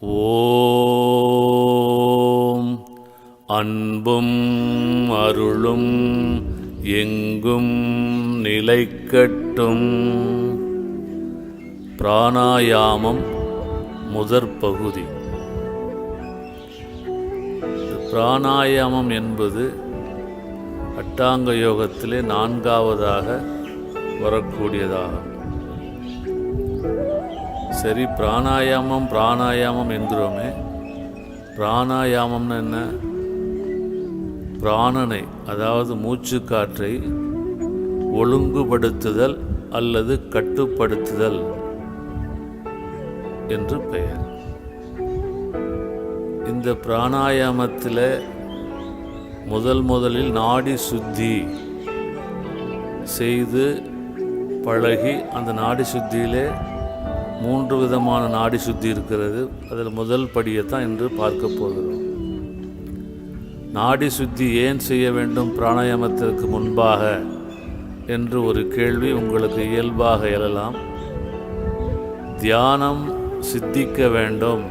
ஓம் அன்பும் அருளும் எங்கும் நிலைக்கட்டும். பிராணாயாமம் முதற் பகுதி. பிராணாயாமம் என்பது அட்டாங்க யோகத்திலே நான்காவதாக வரக்கூடியதாகும். சரி பிராணாயாமம் பிராணாயாமம் என்கிறோமே. பிராணாயாமம்னு என்ன? பிராணனை அதாவது மூச்சு காற்றை ஒழுங்குபடுத்துதல் அல்லது கட்டுப்படுத்துதல் என்று பெயர். இந்த பிராணாயாமத்தில் முதல் முதலில் நாடி சுத்தி செய்து பழகி அந்த நாடி சுத்தியிலே மூன்று விதமான நாடி சுத்தி இருக்கிறது. அதில் முதல் படியை தான் இன்று பார்க்க போகிறோம். நாடி சுத்தி ஏன் செய்ய வேண்டும் பிராணாயாமத்திற்கு முன்பாக என்று ஒரு கேள்வி உங்களுக்கு இயல்பாக எழலாம். தியானம் சித்திக்க வேண்டும்.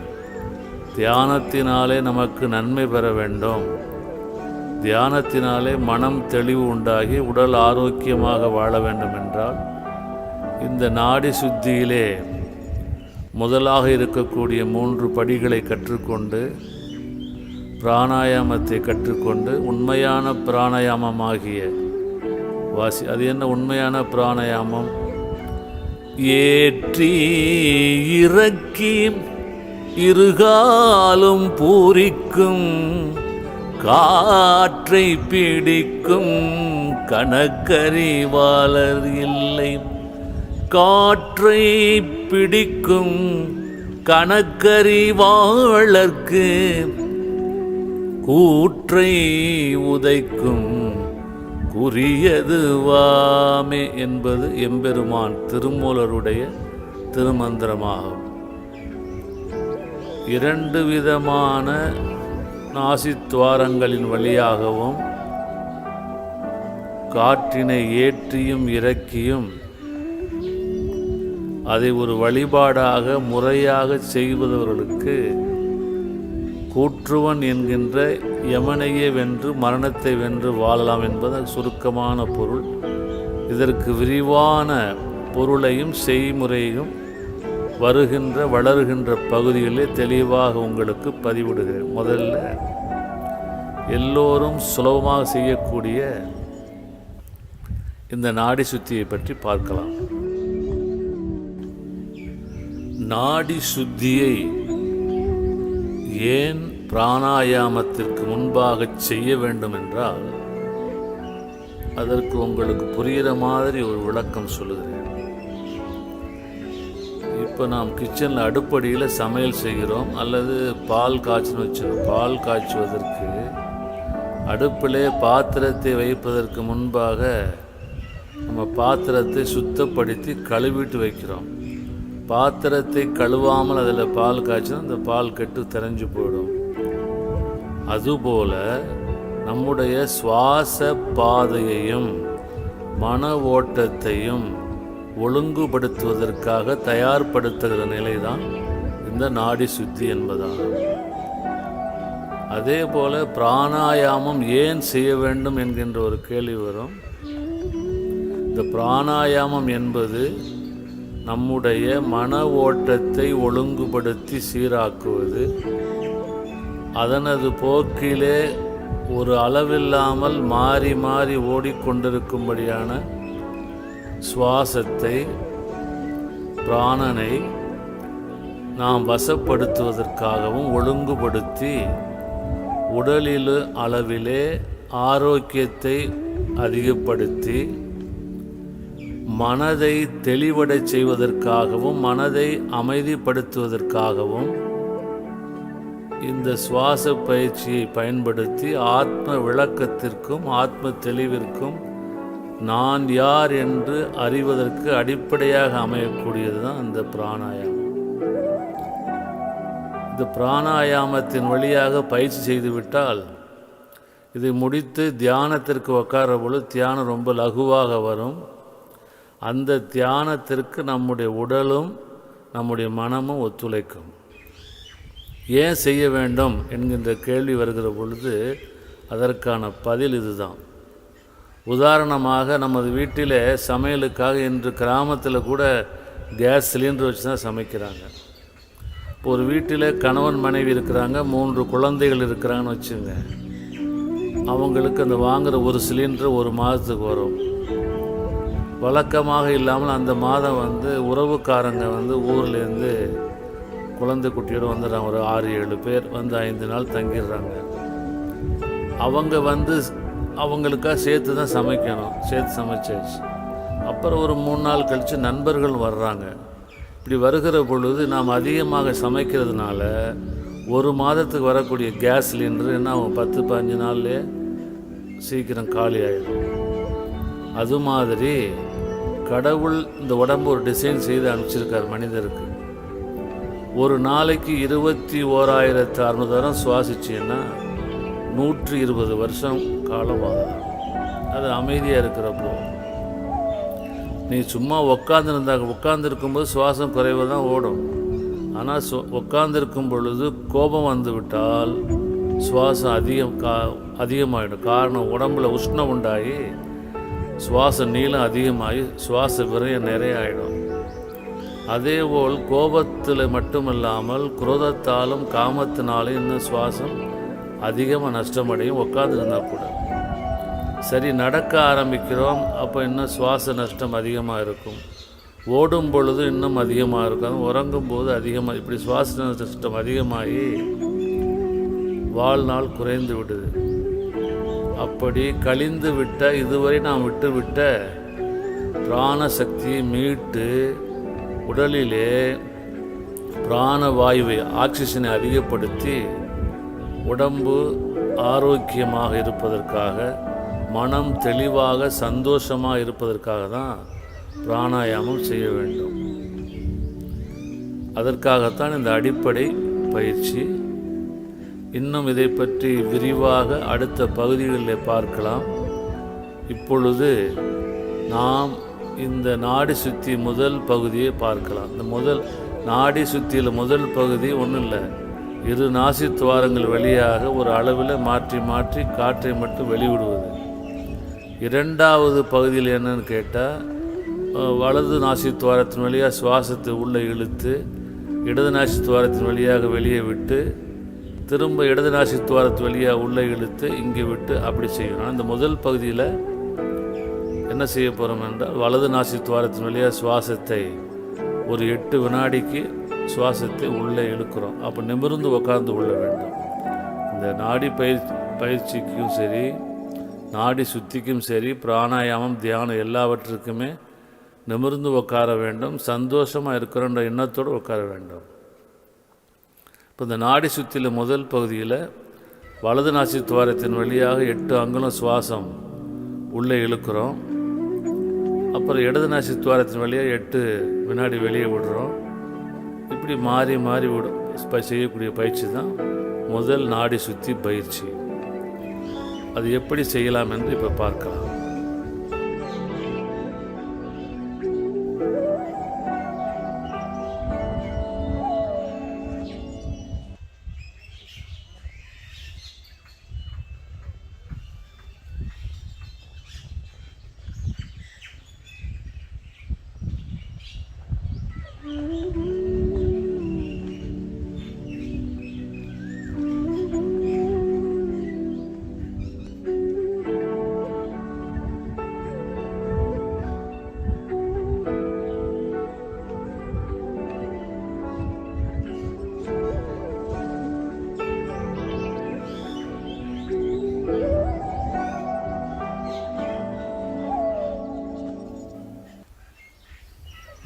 தியானத்தினாலே நமக்கு நன்மை பெற வேண்டும். தியானத்தினாலே மனம் தெளிவு உண்டாகி உடல் ஆரோக்கியமாக வாழ வேண்டும் என்றால் இந்த நாடி சுத்தியிலே முதலாக இருக்கக்கூடிய மூன்று படிகளை கற்றுக்கொண்டு பிராணாயாமத்தை கற்றுக்கொண்டு உண்மையான பிராணாயாமமாகிய வாசி அது என்ன உண்மையான பிராணாயாமம்? ஏற்றி இறக்கி இருகாலும் பூரிக்கும் காற்றை பிடிக்கும் கணக்கறிவாளர் இல்லை. காற்றை பிடிக்கும் கணக்கறிவாளர்க்கு கூற்றை உதைக்கும் குறியதுவாமே என்பது எம்பெருமான் திருமூலருடைய திருமந்திரமாகும். இரண்டு விதமான நாசித்துவாரங்களின் வழியாகவும் காற்றினை ஏற்றியும் இறக்கியும் அதை ஒரு வழிபாடாக முறையாக செய்வதவர்களுக்கு கூற்றுவன் என்கின்ற யமனையே வென்று மரணத்தை வென்று வாழலாம் என்பது சுருக்கமான பொருள். இதற்கு விரிவான பொருளையும் செய்முறையும் வருகின்ற வளருகின்ற பகுதிகளே தெளிவாக உங்களுக்கு பதிவிடுகிறேன். முதல்ல எல்லோரும் சுலபமாக செய்யக்கூடிய இந்த நாடி சுத்தியை பற்றி பார்க்கலாம். நாடி சுத்தியை ஏன் பிராணாயாமத்திற்கு முன்பாக செய்ய வேண்டும் என்றால் அதற்கு உங்களுக்கு புரிகிற மாதிரி ஒரு விளக்கம் சொல்லுகிறேன். இப்போ நாம் கிச்சனில் அடுப்படியில் சமையல் செய்கிறோம் அல்லது பால் காய்ச்சின்னு வச்சுருக்கோம் பால் காய்ச்சுவதற்கு அடுப்பிலே பாத்திரத்தை வைப்பதற்கு முன்பாக நம்ம பாத்திரத்தை சுத்தப்படுத்தி கழுவிட்டு வைக்கிறோம். பாத்திரத்தை கழுவாமல் அதில் பால் காய்ச்சினா அந்த பால் கெட்டு தெரிஞ்சு போயிடும். அதுபோல நம்முடைய சுவாச பாதையையும் மன ஓட்டத்தையும் ஒழுங்குபடுத்துவதற்காக தயார்படுத்துகிற நிலைதான் இந்த நாடி சுத்தி என்பதாகும். அதே போல பிராணாயாமம் ஏன் செய்ய வேண்டும் என்கின்ற ஒரு கேள்வி வரும். இந்த பிராணாயாமம் என்பது நம்முடைய மன ஓட்டத்தை ஒழுங்குபடுத்தி சீராக்குவது. அதனது போக்கிலே ஒரு அளவில்லாமல் மாறி மாறி ஓடிக்கொண்டிருக்கும்படியான சுவாசத்தை பிராணனை நாம் வசப்படுத்துவதற்காகவும் ஒழுங்குபடுத்தி உடலில் அளவிலே ஆரோக்கியத்தை அதிகப்படுத்தி மனதை தெளிவடச் செய்வதற்காகவும் மனதை அமைதிப்படுத்துவதற்காகவும் இந்த சுவாச பயிற்சியை பயன்படுத்தி ஆத்ம விளக்கத்திற்கும் ஆத்ம தெளிவிற்கும் நான் யார் என்று அறிவதற்கு அடிப்படையாக அமையக்கூடியது தான் இந்த பிராணாயாமம். இந்த பிராணாயாமத்தின் வழியாக பயிற்சி செய்துவிட்டால் இதை முடித்து தியானத்திற்கு உட்கார பொழுது தியானம் ரொம்ப லகுவாக வரும். அந்த தியானத்திற்கு நம்முடைய உடலும் நம்முடைய மனமும் ஒத்துழைக்கும். ஏன் செய்ய வேண்டும் என்கின்ற கேள்வி வருகிற பொழுது அதற்கான பதில் இதுதான். உதாரணமாக நமது வீட்டில் சமையலுக்காக இன்று கிராமத்தில் கூட கேஸ் சிலிண்டர் வச்சு தான் சமைக்கிறாங்க. இப்போ ஒரு வீட்டில் கணவன் மனைவி இருக்கிறாங்க மூன்று குழந்தைகள் இருக்கிறாங்கன்னு வச்சுங்க. அவங்களுக்கு அந்த வாங்குகிற ஒரு சிலிண்டர் ஒரு மாதத்துக்கு வரும். வழக்கமாக இல்லாமல் அந்த மாதம் வந்து உறவுக்காரங்க வந்து ஊர்லேருந்து குழந்தை குட்டியோடு வந்துடுறாங்க. ஒரு ஆறு ஏழு பேர் வந்து ஐந்து நாள் தங்கிடுறாங்க. அவங்க வந்து அவங்களுக்காக சேர்த்து தான் சமைக்கணும். சேர்த்து சமைச்சாச்சு. அப்புறம் ஒரு மூணு நாள் கழித்து நண்பர்கள் வர்றாங்க. இப்படி வருகிற பொழுது நாம் அதிகமாக சமைக்கிறதுனால ஒரு மாதத்துக்கு வரக்கூடிய கேஸ் சிலிண்டர் என்ன பத்து பதினஞ்சு நாள்லேயே சீக்கிரம் காலி ஆகிடும் அது மாதிரி கடவுள் இந்த உடம்பு ஒரு டிசைன் செய்து அனுப்பிச்சிருக்கார் மனிதருக்கு. ஒரு நாளைக்கு இருபத்தி ஓராயிரத்து அறுநூறு தரம் நூற்றி இருபது வருஷம் காலம் அது அமைதியாக இருக்கிறப்போ. நீ சும்மா உக்காந்துருந்தா உட்காந்துருக்கும்போது சுவாசம் குறைவு தான் ஓடும். ஆனால் சு உட்காந்துருக்கும் பொழுது கோபம் வந்துவிட்டால் சுவாசம் அதிகம் கா அதிகமாகிடும் காரணம் உடம்புல உஷ்ணம் உண்டாகி சுவாச நீளம் அதிகமாகி சுவாச விரயம் நிறைய ஆகிடும் அதேபோல் கோபத்தில் மட்டுமில்லாமல் குரோதத்தாலும் காமத்தினாலும் இன்னும் சுவாசம் அதிகமாக நஷ்டமடையும். உட்காந்துருந்தா கூட. சரி நடக்க ஆரம்பிக்கிறோம். அப்போ இன்னும் சுவாச நஷ்டம் அதிகமாக இருக்கும். ஓடும் பொழுது இன்னும் அதிகமாக இருக்கும். உறங்கும் போது அதிகமாக இப்படி சுவாச நஷ்டம் அதிகமாகி வாழ்நாள் குறைந்து விடுது. அப்படி கழிந்து விட்ட இதுவரை நாம் விட்டுவிட்ட பிராணசக்தியை பிராண சக்தியை மீட்டு உடலிலே பிராணவாயுவை ஆக்சிஜனை அதிகப்படுத்தி உடம்பு ஆரோக்கியமாக இருப்பதற்காக மனம் தெளிவாக சந்தோஷமாக இருப்பதற்காக தான் பிராணாயாமம் செய்ய வேண்டும். அதற்காகத்தான் இந்த அடிப்படை பயிற்சி இன்னும் இதை பற்றி விரிவாக அடுத்த பகுதிகளில் பார்க்கலாம். இப்பொழுது நாம் இந்த நாடி சுத்தி முதல் பகுதியை பார்க்கலாம். இந்த முதல் நாடி சுத்தியில் முதல் பகுதி ஒன்றும் இல்லை. இரு நாசி துவாரங்கள் வழியாக ஒரு அளவில் மாற்றி மாற்றி காற்றை மட்டும் வெளிவிடுவது. இரண்டாவது பகுதியில் என்னன்னு கேட்டால் வலது நாசி துவாரத்தின் வழியாக சுவாசத்தை உள்ளே இழுத்து இடது நாசி துவாரத்தின் வழியாக வெளியே விட்டு திரும்ப இடது நாசி துவாரத்து வழியாக உள்ளே இழுத்து இங்கே விட்டு அப்படி செய்யணும் அந்த முதல் பகுதியில் என்ன செய்ய போகிறோம் என்றால் வலது நாசி துவாரத்தின் வழியாக சுவாசத்தை ஒரு எட்டு வினாடிக்கு சுவாசத்தை உள்ளே இழுக்கிறோம். அப்போ நிமிர்ந்து உட்கார்ந்து கொள்ள வேண்டும். இந்த நாடி பயிற்சி பயிற்சிக்கும் சரி நாடி சுத்திக்கும் சரி பிராணாயாமம் தியானம் எல்லாவற்றுக்குமே நிமிர்ந்து உட்கார வேண்டும். சந்தோஷமாக இருக்கிறோன்ற எண்ணத்தோடு உட்கார வேண்டும். இப்போ இந்த நாடி சுத்தியில் முதல் பகுதியில் வலது நாசி துவாரத்தின் வழியாக எட்டு அங்குலம் சுவாசம் உள்ளே இழுக்கிறோம். அப்புறம் இடது நாசி துவாரத்தின் வழியாக எட்டு வினாடி வெளியே விடுறோம் இப்படி மாறி மாறி விடும் செய்யக்கூடிய பயிற்சி தான் முதல் நாடி சுற்றி பயிற்சி. அது எப்படி செய்யலாம் என்று இப்போ பார்க்கலாம்.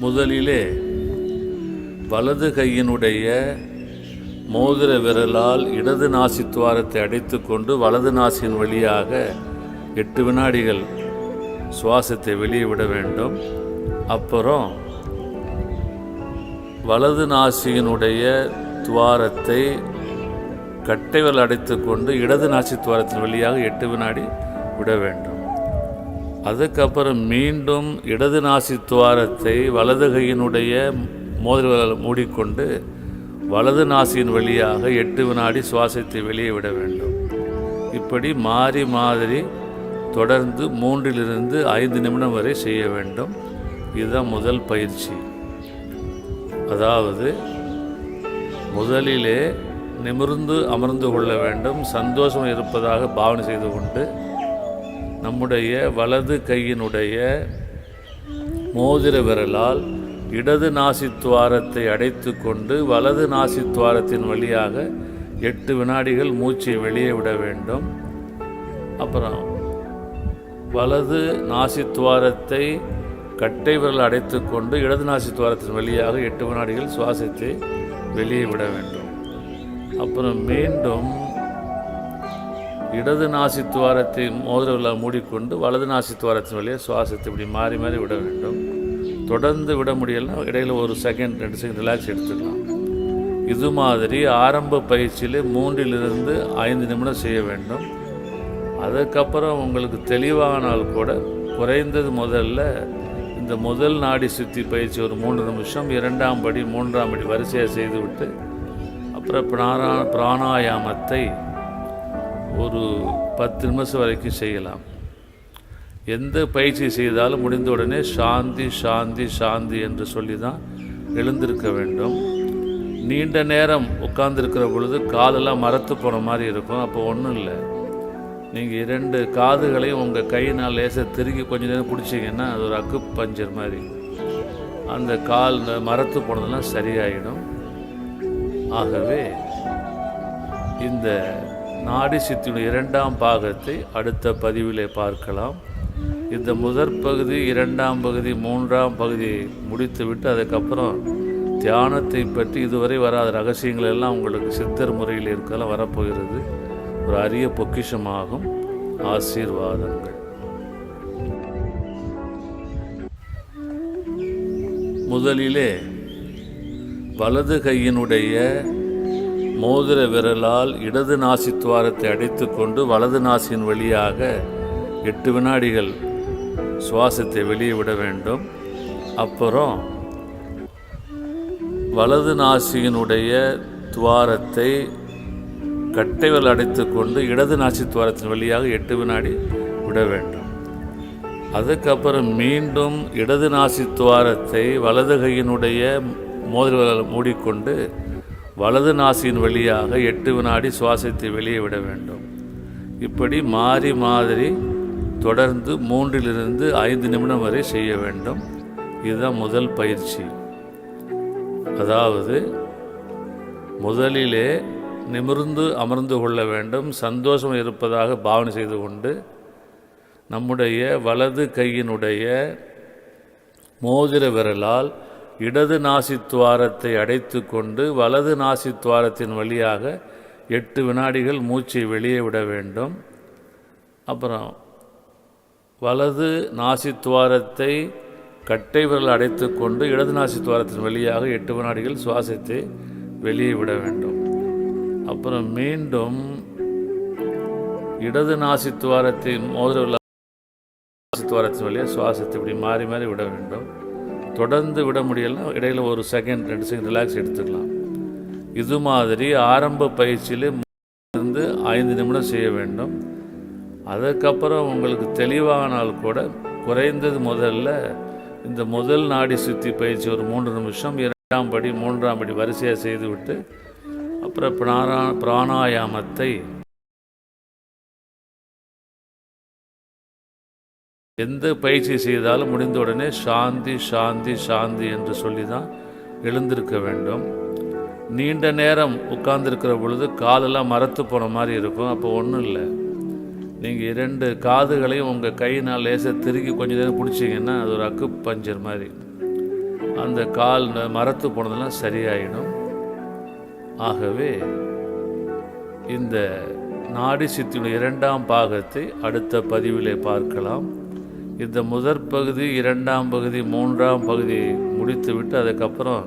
முதலிலே வலது கையினுடைய மோதிர விரலால் இடது நாசி துவாரத்தை அடைத்துக்கொண்டு வலது நாசியின் வழியாக எட்டு வினாடிகள் சுவாசத்தை வெளியே விட வேண்டும். அப்புறம் வலது நாசியினுடைய துவாரத்தை கட்டைவல் அடைத்துக்கொண்டு இடது நாசி துவாரத்தின் வழியாக எட்டு வினாடி விட வேண்டும். அதுக்கப்புறம் மீண்டும் இடது நாசி துவாரத்தை வலது கையினுடைய மோதிர மூடிக்கொண்டு வலது நாசியின் வழியாக எட்டு வினாடி சுவாசத்தை வெளியே விட வேண்டும். இப்படி மாறி மாதிரி தொடர்ந்து மூன்றிலிருந்து ஐந்து நிமிடம் வரை செய்ய வேண்டும். இதுதான் முதல் பயிற்சி. அதாவது முதலிலே நிமிர்ந்து அமர்ந்து கொள்ள வேண்டும். சந்தோஷம் இருப்பதாக பாவனை செய்து கொண்டு நம்முடைய வலது கையினுடைய மோதிர விரலால் இடது நாசித்துவாரத்தை அடைத்து கொண்டு வலது நாசித்துவாரத்தின் வழியாக எட்டு வினாடிகள் மூச்சை வெளியே விட வேண்டும். அப்புறம் வலது நாசித்துவாரத்தை கட்டை விரல் அடைத்து கொண்டு இடது நாசித்துவாரத்தின் வழியாக எட்டு வினாடிகள் சுவாசத்தை வெளியே விட வேண்டும். அப்புறம் மீண்டும் இடது நாசித்துவாரத்தை மோதிரவில் மூடிக்கொண்டு வலது நாசித்துவாரத்தின் வழியாக சுவாசத்தை இப்படி மாறி மாறி விட வேண்டும். தொடர்ந்து விட முடியலன்னா இடையில ஒரு செகண்ட் ரெண்டு செகண்ட் ரிலாக்ஸ் எடுத்துக்கலாம். இது மாதிரி ஆரம்ப பயிற்சியில் மூன்றிலிருந்து ஐந்து நிமிடம் செய்ய வேண்டும். அதுக்கப்புறம் உங்களுக்கு தெளிவானால் கூட குறைந்தது முதல்ல இந்த முதல் நாடி சுத்தி பயிற்சி ஒரு மூன்று நிமிஷம் இரண்டாம் படி மூன்றாம் படி வரிசையாக செய்துவிட்டு அப்புறம் பிராணா பிராணாயாமத்தை ஒரு பத்து நிமிஷம் வரைக்கும் செய்யலாம். எந்த பயிற்சி செய்தாலும் முடிந்த உடனே சாந்தி சாந்தி சாந்தி என்று சொல்லி தான் எழுந்திருக்க வேண்டும். நீண்ட நேரம் உட்கார்ந்துருக்கிற பொழுது காலெல்லாம் மரத்து போன மாதிரி இருக்கும். அப்போ ஒன்றும் இல்லை. நீங்கள் இரண்டு காதுகளையும் உங்கள் கையினால் லேசாக திருகி கொஞ்ச நேரம் பிடிச்சிங்கன்னா அது ஒரு அக்கு பஞ்சர் மாதிரி. அந்த கால் மரத்து போனதெல்லாம் சரியாயிடும். ஆகவே இந்த நாடி சித்தியுடைய இரண்டாம் பாகத்தை அடுத்த பதிவிலே பார்க்கலாம். இந்த முதற் பகுதி இரண்டாம் பகுதி மூன்றாம் பகுதி முடித்துவிட்டு அதுக்கப்புறம் தியானத்தை பற்றி இதுவரை வராத ரகசியங்கள் எல்லாம் உங்களுக்கு சித்தர் முறையில் இருக்கலாம் வரப்போகிறது. ஒரு அரிய பொக்கிஷமாகும். ஆசீர்வாதங்கள். முதலிலே வலது கையினுடைய மோதிர விரலால் இடது நாசித்துவாரத்தை அடைத்துக்கொண்டு வலது நாசியின் வழியாக எட்டு வினாடிகள் சுவாசத்தை வெளியே விட வேண்டும். அப்புறம் வலது நாசியினுடைய துவாரத்தை கட்டைவல் அடைத்து கொண்டு இடது நாசி துவாரத்தின் வழியாக எட்டு வினாடி விட வேண்டும். அதுக்கப்புறம் மீண்டும் இடது நாசி துவாரத்தை வலது கையினுடைய மோதிரலால் மூடிக்கொண்டு வலது நாசியின் வழியாக எட்டு வினாடி சுவாசத்தை வெளியே விட வேண்டும். இப்படி மாறி மாதிரி தொடர்ந்து மூன்றிலிருந்து ஐந்து நிமிடம் வரை செய்ய வேண்டும். இதுதான் முதல் பயிற்சி. அதாவது முதலிலே நிமிர்ந்து அமர்ந்து கொள்ள வேண்டும். சந்தோஷம் இருப்பதாக பாவனை செய்து கொண்டு நம்முடைய வலது கையினுடைய மோதிர விரலால் இடது நாசித்துவாரத்தை அடைத்து கொண்டு வலது நாசித்துவாரத்தின் வழியாக எட்டு வினாடிகள் மூச்சை வெளியே விட வேண்டும். அப்புறம் வலது நாசித்துவாரத்தை கட்டை விரல் அடைத்து கொண்டு இடது நாசித்துவாரத்தின் வழியாக எட்டு வினாடிகள் சுவாசத்தை வெளியே விட வேண்டும். அப்புறம் மீண்டும் இடது நாசித்துவாரத்தின் மோதிர நாசித்துவாரத்தின் வழியாக சுவாசத்தை இப்படி மாறி மாறி விட வேண்டும். தொடர்ந்து விட முடியலன்னா இடையில ஒரு செகண்ட் ரெண்டு செகண்ட் ரிலாக்ஸ் எடுத்துக்கலாம். இது மாதிரி ஆரம்ப பயிற்சியில் இருந்து ஐந்து நிமிடம் செய்ய வேண்டும். அதுக்கப்புறம் உங்களுக்கு தெளிவானால் கூட குறைந்தது முதல்ல இந்த முதல் நாடி சுத்தி பயிற்சி ஒரு மூன்று நிமிஷம் இரண்டாம் படி மூன்றாம் படி வரிசையாக செய்துவிட்டு அப்புறம் பிராணா பிராணாயாமத்தை எந்த பயிற்சி செய்தாலும் முடிந்த உடனே சாந்தி சாந்தி சாந்தி என்று சொல்லி தான் எழுந்திருக்க வேண்டும். நீண்ட நேரம் உட்கார்ந்துருக்கிற பொழுது காலெல்லாம் மரத்து போன மாதிரி இருக்கும். அப்போ ஒன்றும் இல்லை. நீங்கள் இரண்டு காதுகளையும் உங்கள் கையினால் லேசாக திருக்கி கொஞ்சம் நேரம் பிடிச்சிங்கன்னா அது ஒரு அக்கு பஞ்சர் மாதிரி. அந்த கால் மரத்து போனதெல்லாம் சரியாயிடும். ஆகவே இந்த நாடி சித்தியுடைய இரண்டாம் பாகத்தை அடுத்த பதிவிலே பார்க்கலாம். இந்த முதற் பகுதி இரண்டாம் பகுதி மூன்றாம் பகுதி முடித்துவிட்டு அதுக்கப்புறம்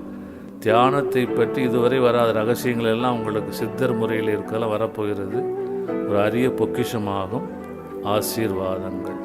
தியானத்தை பற்றி இதுவரை வராத ரகசியங்கள் எல்லாம் உங்களுக்கு சித்தர் முறையில் இருக்கலாம் வரப்போகிறது. ஒரு அரிய பொக்கிஷமாகும். ஆசீர்வாதங்கள்.